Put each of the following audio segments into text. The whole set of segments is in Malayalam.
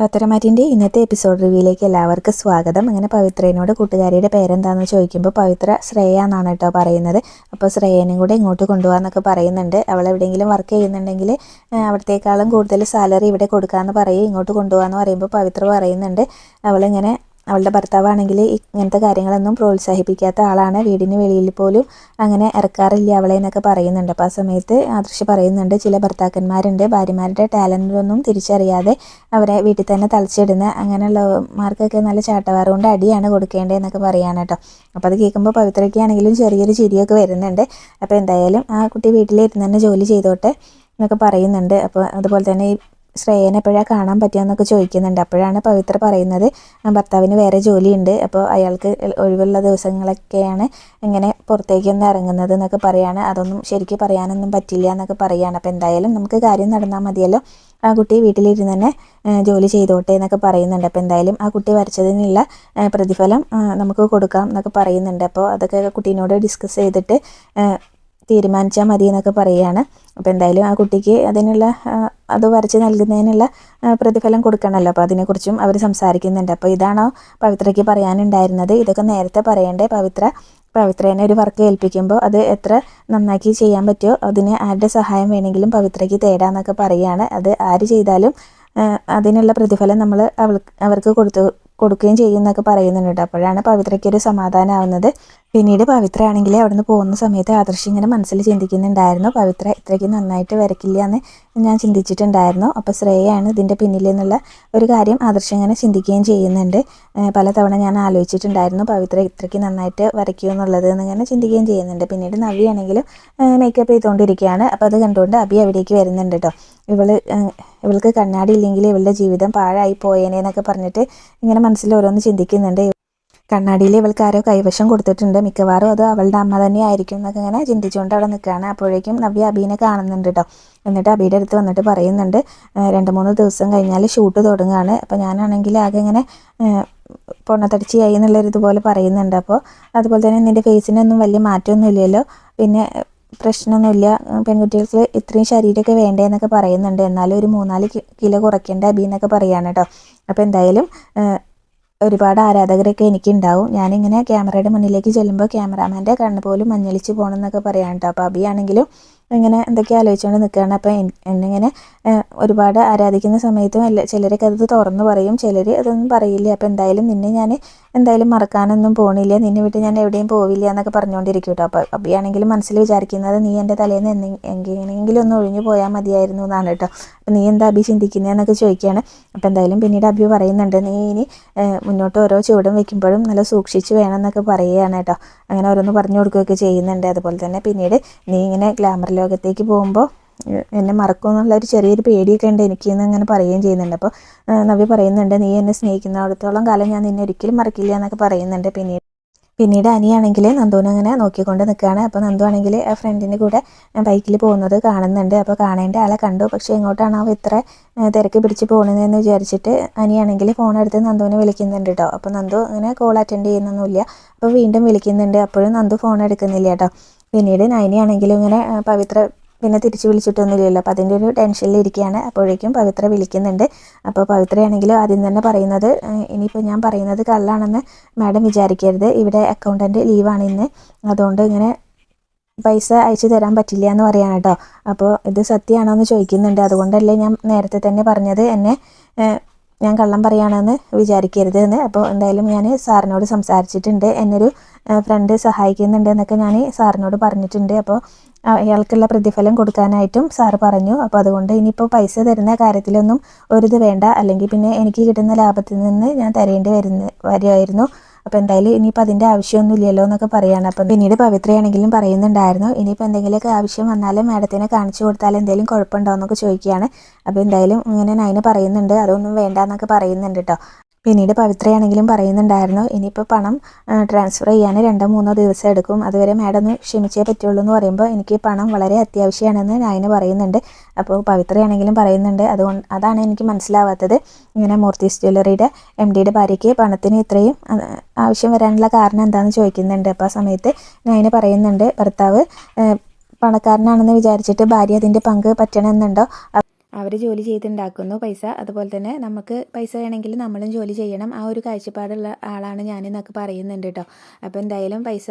പത്തരമാറ്റിന്റെ ഇന്നത്തെ എപ്പിസോഡ് റിവ്യൂയിലേക്ക് എല്ലാവർക്കും സ്വാഗതം. അങ്ങനെ പവിത്രേനോട് കൂട്ടുകാരിയുടെ പേരെന്താണെന്ന് ചോദിക്കുമ്പോൾ പവിത്ര ശ്രേയ എന്നാണ് കേട്ടോ പറയുന്നത്. അപ്പോൾ ശ്രേയനും കൂടെ ഇങ്ങോട്ട് കൊണ്ടുപോകാമെന്നൊക്കെ പറയുന്നുണ്ട്. അവൾ എവിടെയെങ്കിലും വർക്ക് ചെയ്യുന്നുണ്ടെങ്കിൽ അവിടത്തേക്കാളും കൂടുതൽ സാലറി ഇവിടെ കൊടുക്കാമെന്ന് പറയും ഇങ്ങോട്ട് കൊണ്ടുപോകാമെന്ന് പറയുമ്പോൾ പവിത്ര പറയുന്നുണ്ട്. അവളിങ്ങനെ അവളുടെ ഭർത്താവാണെങ്കിൽ ഇങ്ങനത്തെ കാര്യങ്ങളൊന്നും പ്രോത്സാഹിപ്പിക്കാത്ത ആളാണ്. വീടിന് വെളിയിൽ പോലും അങ്ങനെ ഇറക്കാറില്ല അവളെ എന്നൊക്കെ പറയുന്നുണ്ട്. അപ്പോൾ ആ സമയത്ത് ആദർശ് പറയുന്നുണ്ട് ചില ഭർത്താക്കന്മാരുണ്ട് ഭാര്യമാരുടെ ടാലന്റൊന്നും തിരിച്ചറിയാതെ അവരെ വീട്ടിൽ തന്നെ തളച്ചിടുന്ന അങ്ങനെയുള്ളമാർക്കൊക്കെ നല്ല ചാട്ടവാറ് കൊണ്ട് അടിയാണ് കൊടുക്കേണ്ടതെന്നൊക്കെ പറയാണ് കേട്ടോ. അപ്പോൾ അത് കേൾക്കുമ്പോൾ പവിത്രയ്ക്കാണെങ്കിലും ചെറിയൊരു ചിരിയൊക്കെ വരുന്നുണ്ട്. അപ്പോൾ എന്തായാലും ആ കുട്ടി വീട്ടിലിരുന്ന് തന്നെ ജോലി ചെയ്തോട്ടെ എന്നൊക്കെ പറയുന്നുണ്ട്. അപ്പോൾ അതുപോലെ തന്നെ ഈ ശ്രേയനെ എപ്പോഴാണ് കാണാൻ പറ്റുകയെന്നൊക്കെ ചോദിക്കുന്നുണ്ട്. അപ്പോഴാണ് പവിത്ര പറയുന്നത് "ആ, ഭർത്താവിന് വേറെ ജോലിയുണ്ട് അപ്പോൾ അയാൾക്ക് ഒഴിവുള്ള ദിവസങ്ങളൊക്കെയാണ് ഇങ്ങനെ പുറത്തേക്കൊന്ന് ഇറങ്ങുന്നത് എന്നൊക്കെ പറയാണ്. അതൊന്നും ശരിക്കും പറയാനൊന്നും പറ്റില്ല എന്നൊക്കെ പറയാണ്. അപ്പോൾ എന്തായാലും നമുക്ക് കാര്യം നടന്നാൽ മതിയല്ലോ. ആ കുട്ടി വീട്ടിലിരുന്ന് തന്നെ ജോലി ചെയ്തോട്ടെ എന്നൊക്കെ പറയുന്നുണ്ട്. അപ്പോൾ എന്തായാലും ആ കുട്ടി വരച്ചതിനുള്ള പ്രതിഫലം നമുക്ക് കൊടുക്കാം എന്നൊക്കെ പറയുന്നുണ്ട്. അപ്പോൾ അതൊക്കെ കുട്ടീനോട് ഡിസ്കസ് ചെയ്തിട്ട് തീരുമാനിച്ചാൽ മതി എന്നൊക്കെ പറയുകയാണ് അപ്പോൾ എന്തായാലും ആ കുട്ടിക്ക് അതിനുള്ള അത് വരച്ച് നൽകുന്നതിനുള്ള പ്രതിഫലം കൊടുക്കണമല്ലോ അപ്പോൾ അതിനെക്കുറിച്ചും അവർ സംസാരിക്കുന്നുണ്ട്. അപ്പോൾ ഇതാണോ പവിത്രയ്ക്ക് പറയാനുണ്ടായിരുന്നത്? ഇതൊക്കെ നേരത്തെ പറയണ്ടേ പവിത്ര? പവിത്രേനെ ഒരു വർക്ക് ഏൽപ്പിക്കുമ്പോൾ അത് എത്ര നന്നാക്കി ചെയ്യാൻ പറ്റുമോ അതിന് ആരുടെ സഹായം വേണമെങ്കിലും പവിത്രയ്ക്ക് തേടാന്നൊക്കെ പറയുകയാണ് അത് ആര് ചെയ്താലും അതിനുള്ള പ്രതിഫലം നമ്മൾ അവൾക്ക് അവർക്ക് കൊടുത്തു കൊടുക്കുകയും ചെയ്യുന്നൊക്കെ പറയുന്നുണ്ട്. അപ്പോഴാണ് പവിത്രയ്ക്ക് ഒരു സമാധാനമാവുന്നത് പിന്നീട് പവിത്ര ആണെങ്കിൽ അവിടുന്ന് പോകുന്ന സമയത്ത് ആദർശ് ഇങ്ങനെ മനസ്സിൽ ചിന്തിക്കുന്നുണ്ടായിരുന്നു. പവിത്ര ഇത്രയ്ക്ക് നന്നായിട്ട് വരയ്ക്കില്ല എന്ന് ഞാൻ ചിന്തിച്ചിട്ടുണ്ടായിരുന്നു. അപ്പോൾ ശ്രേയാണ് ഇതിന്റെ പിന്നിൽ എന്നുള്ള ഒരു കാര്യം ആദർശ് ഇങ്ങനെ ചിന്തിക്കുകയും ചെയ്യുന്നുണ്ട്. പലതവണ ഞാൻ ആലോചിച്ചിട്ടുണ്ടായിരുന്നു പവിത്ര ഇത്രയ്ക്ക് നന്നായിട്ട് വരയ്ക്കുമോ എന്നുള്ളത് എന്നിങ്ങനെ ചിന്തിക്കുകയും ചെയ്യുന്നുണ്ട്. പിന്നീട് നവിയാണെങ്കിലും മേക്കപ്പ് ചെയ്തുകൊണ്ടിരിക്കുകയാണ്. അപ്പോൾ അത് കണ്ടുകൊണ്ട് അബി അവിടേക്ക് വരുന്നുണ്ട് കേട്ടോ ഇവൾ ഇവൾക്ക് കണ്ണാടി ഇല്ലെങ്കിൽ ഇവളുടെ ജീവിതം പാഴായി പോയേനെ എന്നൊക്കെ പറഞ്ഞിട്ട് ഇങ്ങനെ മനസ്സിൽ ഓരോന്ന് ചിന്തിക്കുന്നുണ്ട്. കണ്ണാടിയിൽ ഇവൾക്ക് ആരോ കൈവശം കൊടുത്തിട്ടുണ്ട്. മിക്കവാറും അത് അവളുടെ അമ്മ തന്നെ ആയിരിക്കും എന്നൊക്കെ ഇങ്ങനെ ചിന്തിച്ചുകൊണ്ട് അവിടെ നിൽക്കുകയാണ്. അപ്പോഴേക്കും നവ്യ അബീനെ കാണുന്നുണ്ട് കേട്ടോ എന്നിട്ട് അബിയുടെ അടുത്ത് വന്നിട്ട് പറയുന്നുണ്ട് "ഏഹ് രണ്ട് മൂന്ന് ദിവസം കഴിഞ്ഞാൽ ഷൂട്ട് തുടങ്ങുകയാണ് അപ്പോൾ ഞാനാണെങ്കിൽ ആകെ ഇങ്ങനെ പൊണ്ണത്തടിച്ചിയായി എന്നുള്ളൊരിതുപോലെ പറയുന്നുണ്ട്. അപ്പോൾ അതുപോലെ തന്നെ നിന്റെ ഫേസിനൊന്നും വലിയ മാറ്റമൊന്നും ഇല്ലല്ലോ പിന്നെ പ്രശ്നമൊന്നുമില്ല. പെൺകുട്ടികൾക്ക് ഇത്രയും ശരീരമൊക്കെ വേണ്ടേ എന്നൊക്കെ പറയുന്നുണ്ട്. എന്നാലും ഒരു മൂന്നാൽ കിലോ കുറയ്ക്കേണ്ട അബി എന്നൊക്കെ പറയുകയാണ് കേട്ടോ അപ്പോൾ എന്തായാലും ഒരുപാട് ആരാധകരൊക്കെ എനിക്കുണ്ടാവും. ഞാനിങ്ങനെ ക്യാമറയുടെ മുന്നിലേക്ക് ചെല്ലുമ്പോൾ ക്യാമറാമാന്റെ കണ്ണ് പോലും മഞ്ഞളിച്ച് പോകണം എന്നൊക്കെ പറയാൻ കേട്ടോ അപ്പോൾ അബിയാണെങ്കിലും ഇങ്ങനെ എന്തൊക്കെ ആലോചിച്ചുകൊണ്ട് നിൽക്കുകയാണ് അപ്പോൾ എന്നിങ്ങനെ ഒരുപാട് ആരാധിക്കുന്ന സമയത്തും അല്ല ചിലരൊക്കെ അത് തുറന്നു പറയും. ചിലർ അതൊന്നും പറയില്ല. അപ്പോൾ എന്തായാലും നിന്നെ ഞാൻ എന്തായാലും മറക്കാനൊന്നും പോണില്ല. നിന്നെ വിട്ട് ഞാൻ എവിടെയും പോവില്ല എന്നൊക്കെ പറഞ്ഞുകൊണ്ടിരിക്കും കേട്ടോ അപ്പോൾ അബിയാണെങ്കിലും മനസ്സിൽ വിചാരിക്കുന്നത് നീ എന്റെ തലേന്ന് എങ്ങനെയെങ്കിലും ഒന്ന് ഒഴിഞ്ഞു പോയാൽ മതിയായിരുന്നു എന്നാണ് കേട്ടോ അപ്പോൾ നീ എന്താ അബി ചിന്തിക്കുന്നതെന്നൊക്കെ ചോദിക്കുകയാണ് അപ്പോൾ എന്തായാലും പിന്നീട് അബി പറയുന്നുണ്ട് നീ ഇനി മുന്നോട്ട് ഓരോ ചുവടും വെക്കുമ്പോഴും നല്ല സൂക്ഷിച്ച് വേണം എന്നൊക്കെ പറയുകയാണ് കേട്ടോ അങ്ങനെ ഓരോന്ന് പറഞ്ഞു കൊടുക്കുകയൊക്കെ ചെയ്യുന്നുണ്ട്. അതുപോലെ തന്നെ പിന്നീട് നീ ഇങ്ങനെ ഗ്ലാമർ ലോകത്തേക്ക് പോകുമ്പോൾ എന്നെ മറക്കും എന്നുള്ള ഒരു ചെറിയൊരു പേടിയൊക്കെ ഉണ്ട് എനിക്ക് അങ്ങനെ പറയുകയും ചെയ്യുന്നുണ്ട്. അപ്പോൾ നവ്യ പറയുന്നുണ്ട് നീ എന്നെ സ്നേഹിക്കുന്നിടത്തോളം കാലം ഞാൻ നിന്നെ ഒരിക്കലും മറക്കില്ല എന്നൊക്കെ പറയുന്നുണ്ട്. പിന്നീട് പിന്നീട് അനിയാണെങ്കിൽ നന്ദുവിനെ അങ്ങനെ നോക്കിക്കൊണ്ട് നിൽക്കുകയാണ് അപ്പോൾ നന്ദു ആണെങ്കിൽ ആ ഫ്രണ്ടിന്റെ കൂടെ ബൈക്കിൽ പോകുന്നത് കാണുന്നുണ്ട്. അപ്പോൾ കാണേണ്ട ആളെ കണ്ടു. പക്ഷേ എങ്ങോട്ടാണ് അവ ഇത്ര തിരക്ക് പിടിച്ച് പോകുന്നതെന്ന് വിചാരിച്ചിട്ട് അനിയാണെങ്കിൽ ഫോൺ എടുത്ത് നന്ദുവിനെ വിളിക്കുന്നുണ്ട് കേട്ടോ അപ്പോൾ നന്ദു അങ്ങനെ കോൾ അറ്റൻഡ് ചെയ്യുന്നൊന്നുമില്ല. അപ്പോൾ വീണ്ടും വിളിക്കുന്നുണ്ട്. അപ്പോഴും നന്ദു ഫോൺ എടുക്കുന്നില്ല കേട്ടോ പിന്നീട് നൈനിയാണെങ്കിലും ഇങ്ങനെ പവിത്ര പിന്നെ തിരിച്ച് വിളിച്ചിട്ടൊന്നുമില്ലല്ലോ. അപ്പോൾ അതിന്റെ ഒരു ടെൻഷനിൽ ഇരിക്കുകയാണ് അപ്പോഴേക്കും പവിത്ര വിളിക്കുന്നുണ്ട്. അപ്പോൾ പവിത്രയാണെങ്കിലും ആദ്യം തന്നെ പറയുന്നത് "ഏഹ്, ഇനിയിപ്പോൾ ഞാൻ പറയുന്നത് കള്ളാണെന്ന് മാഡം വിചാരിക്കരുത്. ഇവിടെ അക്കൗണ്ടന്റ് ലീവാണ് ഇന്ന്. അതുകൊണ്ട് ഇങ്ങനെ പൈസ അയച്ചു തരാൻ പറ്റില്ല എന്ന് പറയാണ് കേട്ടോ അപ്പോൾ ഇത് സത്യമാണോ എന്ന് ചോദിക്കുന്നുണ്ട്. അതുകൊണ്ടല്ലേ ഞാൻ നേരത്തെ തന്നെ പറഞ്ഞത്. എന്നെ ഞാൻ കള്ളം പറയുകയാണെന്ന് വിചാരിക്കരുത് എന്ന് അപ്പോൾ എന്തായാലും ഞാൻ സാറിനോട് സംസാരിച്ചിട്ടുണ്ട്. എന്നൊരു ഫ്രണ്ട് സഹായിക്കുന്നുണ്ട് എന്നൊക്കെ ഞാൻ സാറിനോട് പറഞ്ഞിട്ടുണ്ട്. അപ്പോൾ അയാൾക്കുള്ള പ്രതിഫലം കൊടുക്കാനായിട്ടും സാർ പറഞ്ഞു. അപ്പോൾ അതുകൊണ്ട് ഇനിയിപ്പോൾ പൈസ തരുന്ന കാര്യത്തിലൊന്നും ഒരിത് വേണ്ട. അല്ലെങ്കിൽ പിന്നെ എനിക്ക് കിട്ടുന്ന ലാഭത്തിൽ നിന്ന് ഞാൻ തരേണ്ടി വരുന്ന വരുമായിരുന്നു അപ്പോൾ എന്തായാലും ഇനിയിപ്പോൾ അതിന്റെ ആവശ്യമൊന്നുമില്ലല്ലോ എന്നൊക്കെ പറയുകയാണ് അപ്പം പിന്നീട് പവിത്രയാണെങ്കിലും പറയുന്നുണ്ടായിരുന്നു. ഇനിയിപ്പോൾ എന്തെങ്കിലുമൊക്കെ ആവശ്യം വന്നാലും മാഡത്തിനെ കാണിച്ചു കൊടുത്താൽ എന്തെങ്കിലും കുഴപ്പമുണ്ടോ എന്നൊക്കെ ചോദിക്കുകയാണ്. അപ്പോൾ എന്തായാലും ഇങ്ങനെ നൈന് പറയുന്നുണ്ട്. അതൊന്നും വേണ്ട എന്നൊക്കെ പറയുന്നുണ്ട് കേട്ടോ. പിന്നീട് പവിത്രയാണെങ്കിലും പറയുന്നുണ്ടായിരുന്നു ഇനിയിപ്പോൾ പണം ട്രാൻസ്ഫർ ചെയ്യാൻ രണ്ടോ മൂന്നോ ദിവസം എടുക്കും. അതുവരെ മാഡം ഒന്ന് ക്ഷമിച്ചേ പറ്റുള്ളൂ എന്ന് പറയുമ്പോൾ എനിക്ക് പണം വളരെ അത്യാവശ്യമാണെന്ന് നായന പറയുന്നുണ്ട്. അപ്പോൾ പവിത്രയാണെങ്കിലും പറയുന്നുണ്ട്. അതുകൊണ്ട് അതാണ് എനിക്ക് മനസ്സിലാവാത്തത്. ഇങ്ങനെ മൂർത്തീസ് ജ്വല്ലറിയുടെ എം ഡിയുടെ ഭാര്യയ്ക്ക് പണത്തിന് ഇത്രയും ആവശ്യം വരാനുള്ള കാരണം എന്താണെന്ന് ചോദിക്കുന്നുണ്ട്. അപ്പോൾ ആ സമയത്ത് നയന് പറയുന്നുണ്ട് ഭർത്താവ് പണക്കാരനാണെന്ന് വിചാരിച്ചിട്ട് ഭാര്യ അതിന്റെ പങ്ക് പറ്റണമെന്നുണ്ടോ? അവർ ജോലി ചെയ്തുണ്ടാക്കുന്നു പൈസ. അതുപോലെ തന്നെ നമുക്ക് പൈസ വേണമെങ്കിൽ നമ്മളും ജോലി ചെയ്യണം. ആ ഒരു കാഴ്ചപ്പാടുള്ള ആളാണ് ഞാനെന്നൊക്കെ പറയുന്നുണ്ട് കേട്ടോ. അപ്പോൾ എന്തായാലും പൈസ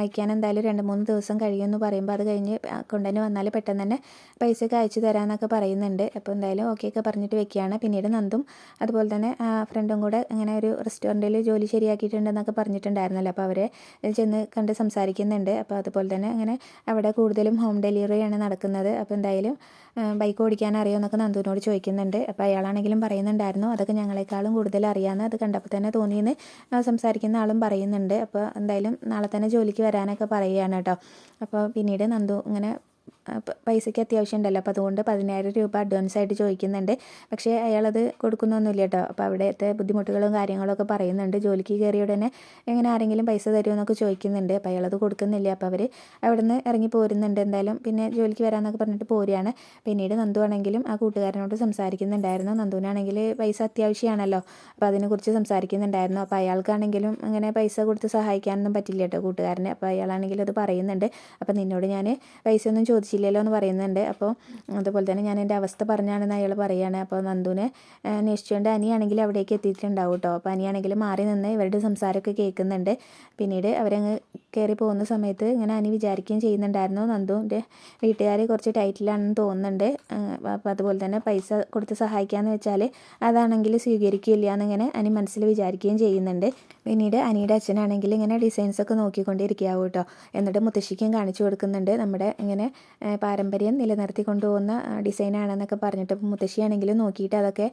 അയക്കാൻ എന്തായാലും രണ്ട് മൂന്ന് ദിവസം കഴിയുമെന്ന് പറയുമ്പോൾ അത് കഴിഞ്ഞ് കൊണ്ടുതന്നെ വന്നാൽ പെട്ടെന്ന് തന്നെ പൈസയൊക്കെ അയച്ചു തരാമെന്നൊക്കെ പറയുന്നുണ്ട്. അപ്പോൾ എന്തായാലും ഓക്കെ ഒക്കെ പറഞ്ഞിട്ട് വെക്കുകയാണ്. പിന്നീട് നന്ദും അതുപോലെ തന്നെ ഫ്രണ്ടും കൂടെ ഇങ്ങനെ ഒരു റെസ്റ്റോറന്റിൽ ജോലി ശരിയാക്കിയിട്ടുണ്ടെന്നൊക്കെ പറഞ്ഞിട്ടുണ്ടായിരുന്നല്ലോ. അപ്പോൾ അവരെ ചെന്ന് കണ്ട് സംസാരിക്കുന്നുണ്ട്. അപ്പോൾ അതുപോലെ തന്നെ അങ്ങനെ അവിടെ കൂടുതലും ഹോം ഡെലിവറിയാണ് നടക്കുന്നത്. അപ്പോൾ എന്തായാലും ബൈക്ക് ഓടിക്കാൻ അറിയുമെന്നൊക്കെ നന്ദുവിനോട് ചോദിക്കുന്നുണ്ട്. അപ്പോൾ അയാളാണെങ്കിലും പറയുന്നുണ്ടായിരുന്നു. അതൊക്കെ ഞങ്ങളെക്കാളും കൂടുതൽ അറിയാമെന്ന് അത് കണ്ടപ്പോൾ തന്നെ തോന്നിയെന്ന് സംസാരിക്കുന്ന ആളും പറയുന്നുണ്ട്. അപ്പോൾ എന്തായാലും നാളെ തന്നെ ജോലിക്ക് വരാനൊക്കെ പറയുകയാണ് കേട്ടോ. അപ്പോൾ പിന്നീട് നന്ദു ഇങ്ങനെ പൈസയ്ക്ക് അത്യാവശ്യം ഉണ്ടല്ലോ. അപ്പോൾ അതുകൊണ്ട് പതിനായിരം രൂപ അഡ്വാൻസ് ആയിട്ട് ചോദിക്കുന്നുണ്ട്. പക്ഷേ അയാളത് കൊടുക്കുന്നൊന്നുമില്ല കേട്ടോ. അപ്പോൾ അവിടുത്തെ ബുദ്ധിമുട്ടുകളും കാര്യങ്ങളൊക്കെ പറയുന്നുണ്ട്. ജോലിക്ക് കയറിയ ഉടനെ എങ്ങനെ ആരെങ്കിലും പൈസ തരുമോ എന്നൊക്കെ ചോദിക്കുന്നുണ്ട്. അപ്പോൾ അയാളത് കൊടുക്കുന്നില്ല. അപ്പോൾ അവർ അവിടെ നിന്ന് ഇറങ്ങി പോരുന്നുണ്ട് എന്തായാലും. പിന്നെ ജോലിക്ക് വരാമെന്നൊക്കെ പറഞ്ഞിട്ട് പോരുകയാണ്. പിന്നീട് നന്ദു ആണെങ്കിലും ആ കൂട്ടുകാരനോട് സംസാരിക്കുന്നുണ്ടായിരുന്നു. നന്ദുവിനാണെങ്കിൽ പൈസ അത്യാവശ്യമാണല്ലോ. അപ്പോൾ അതിനെക്കുറിച്ച് സംസാരിക്കുന്നുണ്ടായിരുന്നു. അപ്പോൾ അയാൾക്കാണെങ്കിലും അങ്ങനെ പൈസ കൊടുത്ത് സഹായിക്കാനൊന്നും പറ്റില്ല കേട്ടോ കൂട്ടുകാരനെ. അപ്പോൾ അയാളാണെങ്കിലും അത് പറയുന്നുണ്ട്. അപ്പോൾ നിന്നോട് ഞാൻ പൈസ ഒന്നും ചോദിച്ചില്ലല്ലോ എന്ന് പറയുന്നുണ്ട്. അപ്പോൾ അതുപോലെ തന്നെ ഞാൻ എന്റെ അവസ്ഥ പറഞ്ഞാണെന്ന് അയാൾ പറയുകയാണ് അപ്പോൾ നന്ദുവിനെ അന്വേഷിച്ചുകൊണ്ട് അനിയാണെങ്കിൽ അവിടേക്ക് എത്തിയിട്ടുണ്ടാവും കേട്ടോ. അപ്പോൾ അനിയാണെങ്കിൽ മാറി നിന്ന് ഇവരുടെ സംസാരമൊക്കെ കേൾക്കുന്നുണ്ട്. പിന്നീട് അവരങ്ങ് കയറി പോകുന്ന സമയത്ത് ഇങ്ങനെ അനി വിചാരിക്കുകയും ചെയ്യുന്നുണ്ടായിരുന്നു. നന്ദുവിന്റെ വീട്ടുകാർ കുറച്ച് ടൈറ്റിലാണെന്ന് തോന്നുന്നുണ്ട്. അപ്പോൾ അതുപോലെ തന്നെ പൈസ കൊടുത്ത് സഹായിക്കാമെന്ന് വെച്ചാൽ അതാണെങ്കിൽ സ്വീകരിക്കില്ല എന്നിങ്ങനെ അനി മനസ്സിൽ വിചാരിക്കുകയും ചെയ്യുന്നുണ്ട്. പിന്നീട് അനിയുടെ അച്ഛനാണെങ്കിൽ ഇങ്ങനെ ഡിസൈൻസൊക്കെ നോക്കിക്കൊണ്ടിരിക്കാവും കേട്ടോ. എന്നിട്ട് മുത്തശ്ശിക്കും കാണിച്ചു കൊടുക്കുന്നുണ്ട്. നമ്മുടെ ഇങ്ങനെ പാരമ്പര്യം നിലനിർത്തി കൊണ്ടുപോകുന്ന ഡിസൈനാണെന്നൊക്കെ പറഞ്ഞിട്ട് മുത്തശ്ശിയാണെങ്കിലും നോക്കിയിട്ട് അതൊക്കെ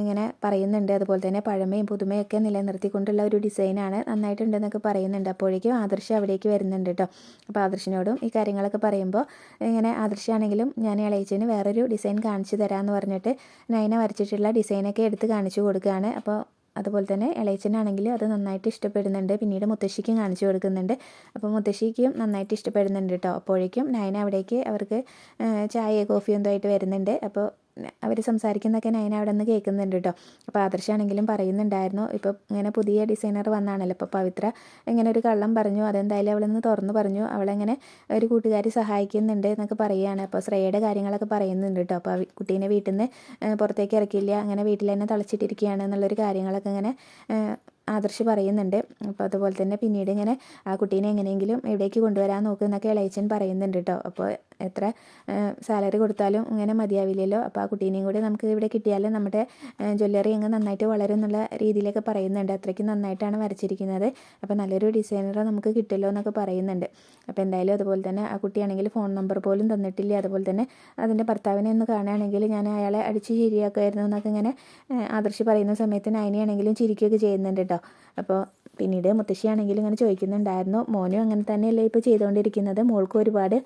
ഇങ്ങനെ പറയുന്നുണ്ട്. അതുപോലെ തന്നെ പഴമയും പുതുമയൊക്കെ നിലനിർത്തിക്കൊണ്ടുള്ള ഒരു ഡിസൈനാണ് നന്നായിട്ടുണ്ടെന്നൊക്കെ പറയുന്നുണ്ട്. അപ്പോഴേക്കും ആദർശ് അവിടേക്ക് വരുന്നുണ്ട് കേട്ടോ അപ്പോൾ ആദർശിനോടും ഈ കാര്യങ്ങളൊക്കെ പറയുമ്പോൾ ഇങ്ങനെ ആദർശാണെങ്കിലും ഞാൻ ഇളയച്ചതിന് വേറൊരു ഡിസൈൻ കാണിച്ചു തരാമെന്ന് പറഞ്ഞിട്ട് നൈന വരച്ചിട്ടുള്ള ഡിസൈനൊക്കെ എടുത്ത് കാണിച്ചു കൊടുക്കുകയാണ്. അപ്പോൾ അതുപോലെ തന്നെ ഇളയച്ചനാണെങ്കിൽ അത് നന്നായിട്ട് ഇഷ്ടപ്പെടുന്നുണ്ട്. പിന്നീട് മുത്തശ്ശിക്കും കാണിച്ചു കൊടുക്കുന്നുണ്ട്. അപ്പോൾ മുത്തശ്ശിക്കും നന്നായിട്ട് ഇഷ്ടപ്പെടുന്നുണ്ട് കേട്ടോ. അപ്പോഴേക്കും നയന അവിടേക്ക് അവർക്ക് ചായ കോഫി എന്തോ ആയിട്ട് വരുന്നുണ്ട്. അപ്പോൾ അവർ സംസാരിക്കുന്നതൊക്കെ നയന അവിടെ നിന്ന് കേൾക്കുന്നുണ്ട് കേട്ടോ അപ്പോൾ ആദർശാണെങ്കിലും പറയുന്നുണ്ടായിരുന്നു. ഇപ്പോൾ ഇങ്ങനെ പുതിയ ഡിസൈനർ വന്നാണല്ലോ. ഇപ്പോൾ പവിത്ര ഇങ്ങനെ ഒരു കള്ളം പറഞ്ഞു. അതെന്തായാലും അവളിൽ നിന്ന് തുറന്നു പറഞ്ഞു. അവളെങ്ങനെ ഒരു കൂട്ടുകാരി സഹായിക്കുന്നുണ്ട് എന്നൊക്കെ പറയുകയാണ്. അപ്പോൾ ശ്രേയയുടെ കാര്യങ്ങളൊക്കെ പറയുന്നുണ്ട് കേട്ടോ അപ്പോൾ കുട്ടീനെ വീട്ടിൽ നിന്ന് പുറത്തേക്ക് ഇറക്കില്ല. അങ്ങനെ വീട്ടിൽ തന്നെ തളച്ചിട്ടിരിക്കുകയാണ് എന്നുള്ളൊരു കാര്യങ്ങളൊക്കെ ഇങ്ങനെ ആദർശ് പറയുന്നുണ്ട്. അപ്പോൾ അതുപോലെ തന്നെ പിന്നീട് ഇങ്ങനെ ആ കുട്ടീനെ എങ്ങനെയെങ്കിലും എവിടേക്ക് കൊണ്ടുവരാൻ നോക്കുന്നൊക്കെ ഇളയച്ചൻ പറയുന്നുണ്ട് കേട്ടോ. അപ്പോൾ എത്ര സാലറി കൊടുത്താലും ഇങ്ങനെ മതിയാവില്ലല്ലോ. അപ്പോൾ ആ കുട്ടീനെയും കൂടി നമുക്ക് ഇവിടെ കിട്ടിയാലും നമ്മുടെ ജ്വല്ലറി അങ്ങ് നന്നായിട്ട് വളരും എന്നുള്ള രീതിയിലൊക്കെ പറയുന്നുണ്ട്. അത്രയ്ക്ക് നന്നായിട്ടാണ് വരച്ചിരിക്കുന്നത്. അപ്പോൾ നല്ലൊരു ഡിസൈനറെ നമുക്ക് കിട്ടുമല്ലോ എന്നൊക്കെ പറയുന്നുണ്ട്. അപ്പോൾ എന്തായാലും അതുപോലെ തന്നെ ആ കുട്ടിയാണെങ്കിൽ ഫോൺ നമ്പർ പോലും തന്നിട്ടില്ല. അതുപോലെ തന്നെ അതിന്റെ ഭർത്താവിനെ ഒന്ന് കാണുകയാണെങ്കിൽ ഞാൻ അയാളെ അടിച്ച് ശരിയാക്കുമായിരുന്നു എന്നൊക്കെ ഇങ്ങനെ ആദർശി പറയുന്ന സമയത്ത് നയനയാണെങ്കിലും ചിരിക്കുകയൊക്കെ ചെയ്യുന്നുണ്ട് കേട്ടോ. അപ്പോൾ പിന്നീട് മുത്തശ്ശിയാണെങ്കിലും ഇങ്ങനെ ചോദിക്കുന്നുണ്ടായിരുന്നു മോനും അങ്ങനെ തന്നെയല്ലേ ഇപ്പോൾ ചെയ്തുകൊണ്ടിരിക്കുന്നത് മോൾക്കും ഒരുപാട്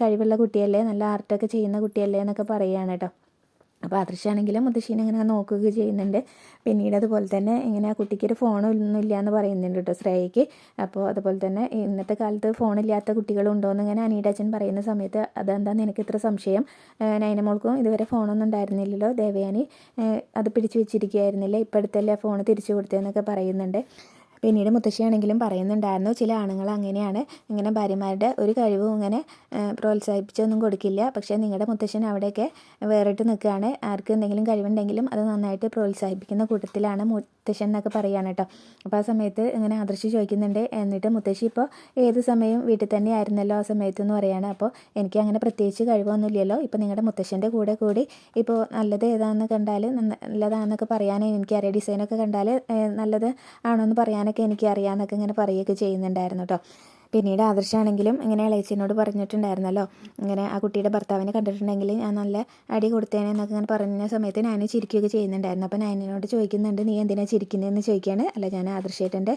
കഴിവുള്ള കുട്ടിയല്ലേ? നല്ല ആർട്ടൊക്കെ ചെയ്യുന്ന കുട്ടിയല്ലേ? എന്നൊക്കെ പറയുകയാണ് കേട്ടോ. അപ്പോൾ ആദർശാണെങ്കിലും മുത്തശ്ശീനെ ഇങ്ങനെ നോക്കുക ചെയ്യുന്നുണ്ട്. പിന്നീട് അതുപോലെ തന്നെ ഇങ്ങനെ കുട്ടിക്ക് ഒരു ഫോണൊന്നും ഇല്ല എന്ന് പറയുന്നുണ്ട് കേട്ടോ ശ്രേയയ്ക്ക്. അപ്പോൾ അതുപോലെ തന്നെ ഇന്നത്തെ കാലത്ത് ഫോണില്ലാത്ത കുട്ടികളുണ്ടോ എന്ന് ഇങ്ങനെ അനീട അച്ഛൻ പറയുന്ന സമയത്ത് അതെന്താ നിനക്ക് ഇത്ര സംശയം? നൈനമോൾക്കും ഇതുവരെ ഫോണൊന്നും ഉണ്ടായിരുന്നില്ലല്ലോ ദേവയാനി. അത് പിടിച്ചു വെച്ചിരിക്കുകയായിരുന്നില്ല? ഇപ്പോഴത്തെ അല്ലേ ഫോൺ തിരിച്ചു കൊടുത്തതെന്നൊക്കെ പറയുന്നുണ്ട്. പിന്നീട് മുത്തശ്ശിയാണെങ്കിലും പറയുന്നുണ്ടായിരുന്നു ചില ആണുങ്ങൾ അങ്ങനെയാണ്. ഇങ്ങനെ ഭാര്യമാരുടെ ഒരു കഴിവും ഇങ്ങനെ പ്രോത്സാഹിപ്പിച്ചൊന്നും കൊടുക്കില്ല. പക്ഷേ നിങ്ങളുടെ മുത്തശ്ശൻ അവിടെയൊക്കെ വേറിട്ട് നിൽക്കുകയാണ്. ആർക്ക് എന്തെങ്കിലും കഴിവുണ്ടെങ്കിലും അത് നന്നായിട്ട് പ്രോത്സാഹിപ്പിക്കുന്ന കൂട്ടത്തിലാണ് മുത്തശ്ശൻ എന്നൊക്കെ പറയുകയാണ് കേട്ടോ. അപ്പോൾ ആ സമയത്ത് ഇങ്ങനെ ആദർശി ചോദിക്കുന്നുണ്ട് എന്നിട്ട് മുത്തശ്ശി ഇപ്പോൾ ഏത് സമയം വീട്ടിൽ തന്നെ ആയിരുന്നല്ലോ ആ സമയത്ത് എന്ന് പറയുകയാണ് അപ്പോൾ എനിക്ക് അങ്ങനെ പ്രത്യേകിച്ച് കഴിവൊന്നുമില്ലല്ലോ ഇപ്പോൾ നിങ്ങളുടെ മുത്തശ്ശന്റെ കൂടെ കൂടി ഇപ്പോൾ നല്ലത് ഏതാണെന്ന് കണ്ടാൽ നല്ലതാണെന്നൊക്കെ പറയാൻ എനിക്കറിയാം. ഡിസൈനൊക്കെ കണ്ടാൽ നല്ലത് ആണോ എന്ന് പറയാനൊക്കെ എനിക്കറിയാമെന്നൊക്കെ ഇങ്ങനെ പറയുകയൊക്കെ ചെയ്യുന്നുണ്ടായിരുന്നു കേട്ടോ. പിന്നീട് ആദർശാണെങ്കിലും ഇങ്ങനെ ഇളയച്ചനോട് പറഞ്ഞിട്ടുണ്ടായിരുന്നല്ലോ. ഇങ്ങനെ ആ കുട്ടിയുടെ ഭർത്താവിനെ കണ്ടിട്ടുണ്ടെങ്കിൽ ഞാൻ നല്ല അടി കൊടുത്തേനെ എന്നൊക്കെ ഇങ്ങനെ പറഞ്ഞ സമയത്ത് ഞാൻ ചിരിക്കുകയൊക്കെ ചെയ്യുന്നുണ്ടായിരുന്നു. അപ്പോൾ നയനോട് ചോദിക്കുന്നുണ്ട് നീ എന്തിനാ ചിരിക്കുന്നതെന്ന് ചോദിക്കുകയാണ്? അല്ല ഞാൻ ആദർശേട്ടന്റെ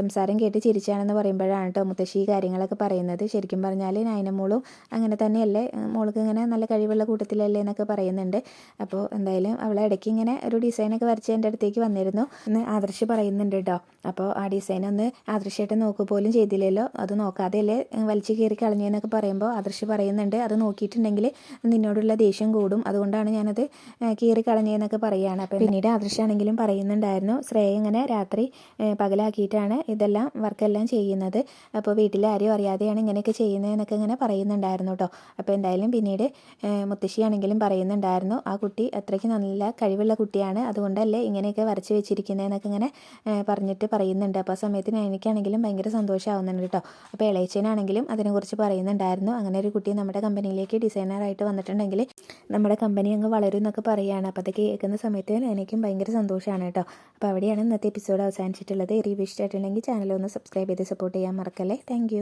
സംസാരം കേട്ട് ചിരിച്ചാണെന്ന് പറയുമ്പോഴാണ് കേട്ടോ മുത്തശ്ശി കാര്യങ്ങളൊക്കെ പറയുന്നത്. ശരിക്കും പറഞ്ഞാൽ നയനമോളും അങ്ങനെ തന്നെയല്ലേ? മോൾക്ക് ഇങ്ങനെ നല്ല കഴിവുള്ള കൂട്ടത്തിലല്ലേ എന്നൊക്കെ പറയുന്നുണ്ട്. അപ്പോൾ എന്തായാലും അവളെ ഇടയ്ക്ക് ഇങ്ങനെ ഒരു ഡിസൈനൊക്കെ വരച്ച് എന്റെ അടുത്തേക്ക് വന്നിരുന്നു എന്ന് ആദർശ് പറയുന്നുണ്ട് കേട്ടോ. അപ്പോൾ ആ ഡിസൈൻ ഒന്ന് ആദർശേട്ടൻ നോക്കുക പോലും ചെയ്തില്ലല്ലോ. അത് അത് നോക്കാതെയല്ലേ വലിച്ചു കയറി കളഞ്ഞെന്നൊക്കെ പറയുമ്പോൾ ആദർശ് പറയുന്നുണ്ട്. അത് നോക്കിയിട്ടുണ്ടെങ്കിൽ നിന്നോടുള്ള ദേഷ്യം കൂടും. അതുകൊണ്ടാണ് ഞാനത് കീറി കളഞ്ഞതെന്നൊക്കെ പറയുകയാണ് അപ്പോൾ പിന്നീട് ആദർശാണെങ്കിലും പറയുന്നുണ്ടായിരുന്നു ശ്രേയ ഇങ്ങനെ രാത്രി പകലാക്കിയിട്ടാണ് ഇതെല്ലാം വർക്കെല്ലാം ചെയ്യുന്നത്. അപ്പോൾ വീട്ടിൽ ആരും അറിയാതെയാണ് ഇങ്ങനെയൊക്കെ ചെയ്യുന്നതെന്നൊക്കെ ഇങ്ങനെ പറയുന്നുണ്ടായിരുന്നു കേട്ടോ അപ്പോൾ എന്തായാലും പിന്നീട് മുത്തശ്ശിയാണെങ്കിലും പറയുന്നുണ്ടായിരുന്നു ആ കുട്ടി അത്രയ്ക്ക് നല്ല കഴിവുള്ള കുട്ടിയാണ്. അതുകൊണ്ടല്ലേ ഇങ്ങനെയൊക്കെ വരച്ച് വെച്ചിരിക്കുന്നതെന്നൊക്കെ ഇങ്ങനെ പറഞ്ഞിട്ട് പറയുന്നുണ്ട്. അപ്പോൾ ആ സമയത്തിന് എനിക്കാണെങ്കിലും ഭയങ്കര സന്തോഷമാവുന്നുണ്ട് കേട്ടോ അപ്പോൾ ഇളയച്ചനാണെങ്കിലും അതിനെക്കുറിച്ച് പറയുന്നുണ്ടായിരുന്നു. അങ്ങനെ ഒരു കുട്ടി നമ്മുടെ കമ്പനിയിലേക്ക് ഡിസൈനറായിട്ട് വന്നിട്ടുണ്ടെങ്കിൽ നമ്മുടെ കമ്പനി അങ്ങ് വളരും എന്നൊക്കെ പറയുകയാണ്. അപ്പോൾ അതൊക്കെ കേൾക്കുന്ന സമയത്ത് എനിക്കും ഭയങ്കര സന്തോഷമാണ് കേട്ടോ. അപ്പോൾ അവിടെയാണ് ഇന്നത്തെ എപ്പിസോഡ് അവസാനിച്ചിട്ടുള്ളത്. റിവ്യൂ ഇഷ്ടമായിട്ടുണ്ടെങ്കിൽ ചാനൽ ഒന്ന് സബ്സ്ക്രൈബ് ചെയ്ത് സപ്പോർട്ട് ചെയ്യാൻ മറക്കല്ലേ. താങ്ക്